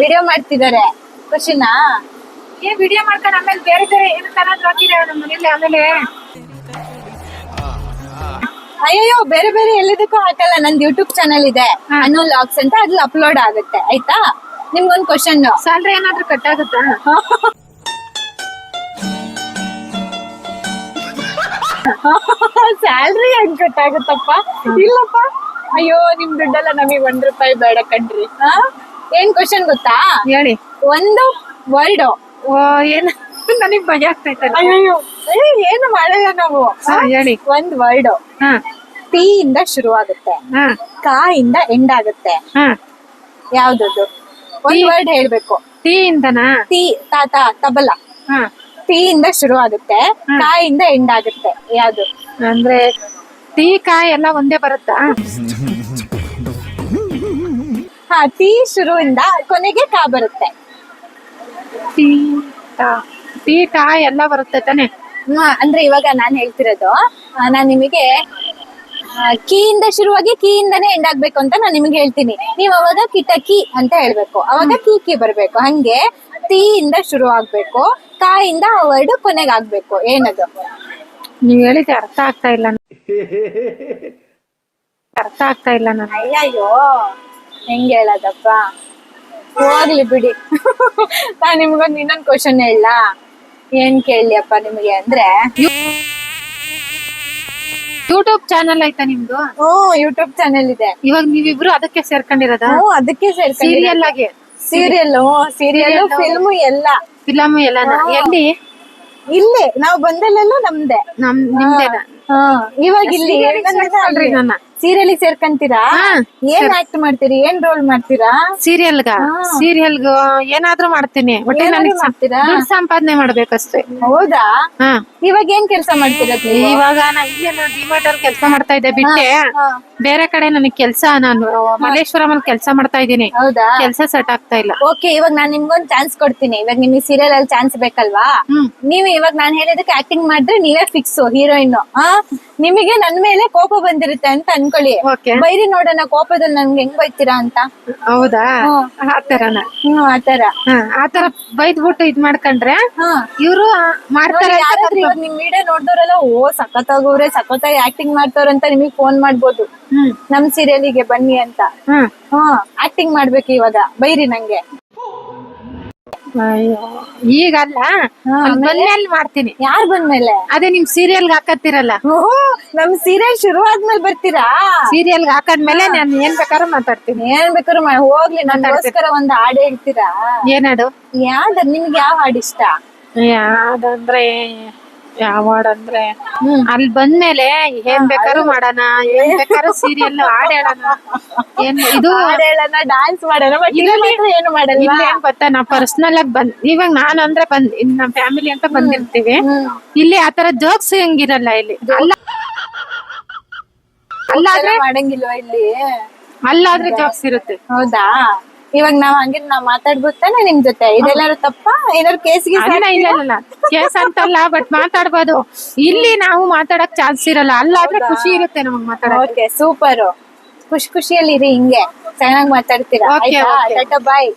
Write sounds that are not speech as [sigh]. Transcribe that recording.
Video ಮಾಡ್ತಿದ್ದಾರೆ. ಖುಷಿನಾ? ಏ video ಮಾಡ್ಕೊಂಡು ಆಮೇಲೆ ಬೇರೆ ಬೇರೆ ಏನು ತರದ್ ಹಾಕಿದೆ ನಮ್ಮ ಮನೇಲಿ ಆಮೇಲೆ. ಅಯ್ಯೋ ಬೇರೆ ಬೇರೆ ಎಲ್ಲದಕ್ಕೂ ಹಾಕಲ್ಲ. ನಂದು ಯೂಟ್ಯೂಬ್ ಚಾನಲ್ ಇದೆ. ಅನು ಲಾಗ್ಸ್ ಅಂತ ಅದ್ರಲ್ಲಿ ಅಪ್ಲೋಡ್ ಆಗುತ್ತೆ. ಆಯ್ತಾ? ನಿಮ್ಗೊಂದು ಕ್ವಶನ್ ಸ್ಯಾಲ್ರಿ ಏನಾದ್ರೂ ಕಟ್ ಆಗುತ್ತಾ? ಸ್ಯಾಲ್ರಿ ಹೆಂಗ್ ಕಟ್ಟಾಗುತ್ತಪ್ಪ ಇಲ್ಲಪ್ಪ. ಅಯ್ಯೋ ನಿಮ್ ದುಡ್ಡೆಲ್ಲ ನಮಗೆ ಒಂದ್ ರೂಪಾಯಿ ಬೇಡ ಕಣ್ರಿ. ಹಾ? ಏನ್ ಕ್ವಶನ್ ಗೊತ್ತಾ? ಹೇಳಿ. ಒಂದು ವರ್ಡ್ ಓ ಏನ್ ನನಗ್ ಭಯ ಆಗ್ತೈತೆ ಅಯ್ಯೋ ಏನು ಮಾಡಲ್ಲ ನಾವು? ಹೇಳಿ. ಒಂದ್ ವರ್ಡ್ ಹಾ. ಟಿ ಇಂದ ಶುರು ಆಗುತ್ತೆ ಹಾ. ಕಾ ಇಂದ ಎಂಡ್ ಆಗುತ್ತೆ. ಹಾ. ಯಾವ್ದದು? ಒಂದ್ ವರ್ಡ್ ಹೇಳ್ಬೇಕು. ಟಿ ಇಂದನಾ? ಟಿ ತಾತ ತಬಲ. ಹಾ. ಟಿ ಇಂದ ಶುರು ಆಗುತ್ತೆ ಕಾ ಇಂದ ಎಂಡ್ ಆಗುತ್ತೆ. ಯಾವ್ದು? ಅಂದ್ರೆ ಟೀ ಕಾಯಿ ಎಲ್ಲ ಒಂದೇ ಬರುತ್ತಾ? [laughs] ಹಾ ಟಿ ಶುರುವಿಂದ ಕೊನೆಗೆ ಕಾ ಬರುತ್ತೆ. ಟೀ ಟಾ ಎಲ್ಲ ಬರುತ್ತೆ ತಾನೆ? ಅಂದ್ರೆ ಇವಾಗ ನಾನ್ ಹೇಳ್ತಿರೋದು ಆ, ನಾನ್ ನಿಮಗೆ ಆ, ಕೀಯಿಂದ ಶುರುವಾಗಿ ಕೀಯಿಂದನೇ ಎಂಡ್ ಆಗ್ಬೇಕು ಅಂತ ನಾನ್ ನಿಮ್ಗೆ ಹೇಳ್ತೀನಿ. ನೀವ್ ಅವಾಗ ಕಿಟಕಿ ಅಂತ ಹೇಳ್ಬೇಕು. ಅವಾಗ ಕೀ ಕೀ ಬರ್ಬೇಕು. ಹಂಗೆ ತೀಯಿಂದ ಇಂದ ಶುರು ಆಗ್ಬೇಕು. ಕಾಯಿಂದ ಆ ವರ್ಡ್ ಕೊನೆಗೆ ಆಗ್ಬೇಕು. ಏನದು? ನೀವ್ ಹೇಳಿದ್ರೆ ಅರ್ಥ ಆಗ್ತಾ ಇಲ್ಲ. ಅರ್ಥ ಆಗ್ತಾ ಇಲ್ಲ ನಾನು ಅಯ್ಯಯ್ಯೋ. ಹೆಂಗ್ ಹೇಳದಪ್ಪ? ಹೋಗ್ಲಿ ಬಿಡಿ. ನಾ ನಿಮ್ಗೊಂದು ಇನ್ನೊಂದ್ ಕ್ವಶನ್ ಹೇಳ ಏನ್ ಕೇಳಲಿಯಪ್ಪ ನಿಮ್ಗೆ ಅಂದ್ರೆ? ಯೂಟ್ಯೂಬ್ ಚಾನಲ್ ಆಯ್ತಾ ನಿಮ್ದು? ಓ ಯೂಟ್ಯೂಬ್ ಚಾನೆಲ್ ಇದೆ. ಇವಾಗ ನೀವಿಬ್ರು ಅದಕ್ಕೆ ಸೇರ್ಕೊಂಡಿರೋದ? ಓ ಅದಕ್ಕೆ ಸೀರಿಯಲ್ ಆಗಿ. ಸೀರಿಯಲ್ ಸೀರಿಯಲ್ ಫಿಲ್ಮ್ ಎಲ್ಲ. ಫಿಲಮ್ ಎಲ್ಲ ಎಲ್ಲಿ? ಇಲ್ಲೇ ನಾವು ಬಂದಲ್ಲೆಲ್ಲ ನಮ್ದೆ. ನಮ್ ನಿಮ್ದೇನ? ಇವಾಗ ಇಲ್ಲಿ ನನ್ನ. ಸೀರಿಯಲ್ ಸೇರ್ಕಂತೀರಾ? ಹಾ, ಏನ್ ಆಕ್ಟ್ ಮಾಡ್ತೀರಿ? ಏನ್ ರೋಲ್ ಮಾಡ್ತೀರಾ? ಸೀರಿಯಲ್ಗ? ಸೀರಿಯಲ್ ಏನಾದ್ರೂ ಮಾಡ್ತೀನಿ. ಒಟ್ಟೆ ನನಗೆ ಮಾಡ್ತೀರಾ? ಸಂಪಾದನೆ ಮಾಡ್ಬೇಕಷ್ಟೇ. ಹೌದಾ? ಹಾ. ಇವಾಗ ಏನ್ ಕೆಲಸ ಮಾಡ್ತೀರಾ ಇವಾಗ ನಾನು ಡಿಮಾರ್ಟ್ ಅಲ್ಲಿ ಕೆಲಸ ಮಾಡ್ತಾ ಇದ್ದೆ ಬಿಟ್ಟೆ. ಬೇರೆ ಕಡೆ ನನಗೆ ಕೆಲಸ ನಾನು ಮಲ್ಲೇಶ್ವರಂ ಅಲ್ಲಿ ಕೆಲಸ ಮಾಡ್ತಾ ಇದ್ದೀನಿ. ಹೌದಾ? ಕೆಲಸ ಸೆಟ್ ಆಗ್ತಾ ಇಲ್ಲ. ಓಕೆ ಇವಾಗ ನಾನು ನಿಮ್ಗೊಂದ್ ಚಾನ್ಸ್ ಕೊಡ್ತೀನಿ. ಇವಾಗ ನಿಮಗೆ ಸೀರಿಯಲ್ ಅಲ್ಲಿ ಚಾನ್ಸ್ ಬೇಕಲ್ವಾ? ನೀವು ಇವಾಗ ನಾನ್ ಹೇಳಿದಕ್ಕೆ ಆಕ್ಟಿಂಗ್ ಮಾಡಿದ್ರೆ ನೀವೇ ಫಿಕ್ಸ್ ಹೀರೋಯಿನ್ ನಿಮಗೆ ನನ್ ಮೇಲೆ ಕೋಪ ಬಂದಿರುತ್ತೆ ಅಂತ ಅನ್ಕೊಳ್ಳಿ. ಬೈರಿ ನೋಡೋಣ ಕೋಪದಲ್ಲಿ ನನ್ಗೆ ಹೆಂಗ್ ಬೈತೀರಾ ಅಂತ. ಹೌದಾ? ಆತರನ ಹ್ಮ್ ಆತರ ಆತರ ಬೈದ್ಬಿಟ್ಟು ಇದ್ ಮಾಡ್ಕೊಂಡ್ರೆ ಇವ್ರು ಮಾಡ್ತಾರೆ ಯಾರಾದ್ರೂ ಇವಾಗ ನಿಮ್ ವಿಡಿಯೋ ನೋಡ್ದವ್ರೆಲ್ಲ ಓ ಸಖತ್ತಾಗವ್ರೆ ಸಖತ್ತಾಗಿ ಆಕ್ಟಿಂಗ್ ಮಾಡ್ತಾರ ಅಂತ ನಿಮಗೆ ಫೋನ್ ಮಾಡ್ಬೋದು. ನಮ್ ಸೀರಿಯಲಿಗೆ ಬನ್ನಿ ಅಂತ. ಹ್ಮ್. ಆಕ್ಟಿಂಗ್ ಮಾಡ್ಬೇಕು ಇವಾಗ ಬೈರಿ ನಂಗೆ. ಈಗಲ್ಲ ಅಲ್ಲ ಬಂದ್ಮೇಲೆ ಮಾಡ್ತೀನಿ. ಯಾರ್ ಬಂದ್ಮೇಲೆ? ಅದೇ ನಿಮ್ ಸೀರಿಯಲ್ ಹಾಕತ್ತಿರಲ್ಲ. ಓಹೋ ನಮ್ ಸೀರಿಯಲ್ ಶುರು ಆದ್ಮೇಲೆ ಬರ್ತೀರಾ ಸೀರಿಯಲ್ ಹಾಕದ್ಮೇಲೆ ನಾನು ಏನ್ ಬೇಕಾದ್ರೂ ಮಾತಾಡ್ತೀನಿ. ಏನ್ ಬೇಕಾದ್ರೂ ಹೋಗ್ಲಿ ಹೋಗ್ಲಿ ನನ್ಗೋಸ್ಕರ ಒಂದ್ ಹಾಡು ಹೇಳ್ತೀರಾ? ಏನಾಡು ಯಾವ್ದು ನಿಮ್ಗೆ ಯಾವ ಹಾಡು ಇಷ್ಟ? ಯಾವ್ದಂದ್ರೆ ಯಾವ ಹಾಡ್ ಅಂದ್ರೆ ಅಲ್ಲಿ ಬಂದ್ಮೇಲೆ ಏನ್ ಬೇಕಾದ್ರೂ ಮಾಡೋಣ ಏನ್ ಬೇಕಾದ್ರೂ ಸೀರಿಯಲ್ ಹಾಡ್ ಹೇಳೋಣ. ಏನ್ ಇದು ಡಾನ್ಸ್ ಮಾಡೋಣ ಏನು ಮಾಡಲ್ಲ. ಗೊತ್ತಾ? ನಾ ಪರ್ಸನಲ್ ಆಗಿ ಬಂದ್ ಇವಾಗ ನಾನು ಅಂದ್ರೆ ಬಂದ್ ನಮ್ ಫ್ಯಾಮಿಲಿ ಅಂತ ಬಂದಿರ್ತೀವಿ. ಇಲ್ಲಿ ಆತರ ಜೋಕ್ಸ್ ಹೆಂಗಿರಲ್ಲ ಇಲ್ಲಿ? ಅಲ್ಲ ಅಲ್ಲಾದ್ರೆ ಮಾಡಂಗಿಲ್ವಾ ಇಲ್ಲಿ? ಅಲ್ಲಾದ್ರೆ ಜೋಕ್ಸ್ ಇರುತ್ತೆ. ಹೌದಾ? ಇವಾಗ ನಾವ್ ಹಂಗಿದ್ ನಾವ್ ಮಾತಾಡ್ಬೋತಾನೆ ನಿಮ್ ಜೊತೆ? ಇದೆಲ್ಲಾರು ತಪ್ಪ? ಏನಾರು ಕೇಸ್ಗೆ ಇಲ್ಲ ಇಲ್ಲ. ಕೇಸ್ ಅಂತಲ್ಲ ಬಟ್ ಮಾತಾಡ್ಬೋದು. ಇಲ್ಲಿ ನಾವು ಮಾತಾಡಕ್ ಚಾನ್ಸ್ ಇರಲ್ಲ. ಅಲ್ಲಾದ್ರೆ ಖುಷಿ ಇರುತ್ತೆ ನಮಗ್ ಮಾತಾಡೋಕೆ ಓಕೆ ಸೂಪರ್ ಖುಷಿ ಖುಷಿಯಲ್ಲಿ ಇರಿ ಹಿಂಗೆ. ಚೆನ್ನಾಗಿ ಮಾತಾಡ್ತೀರಾ? ಓಕೆ. ಬಾಯ್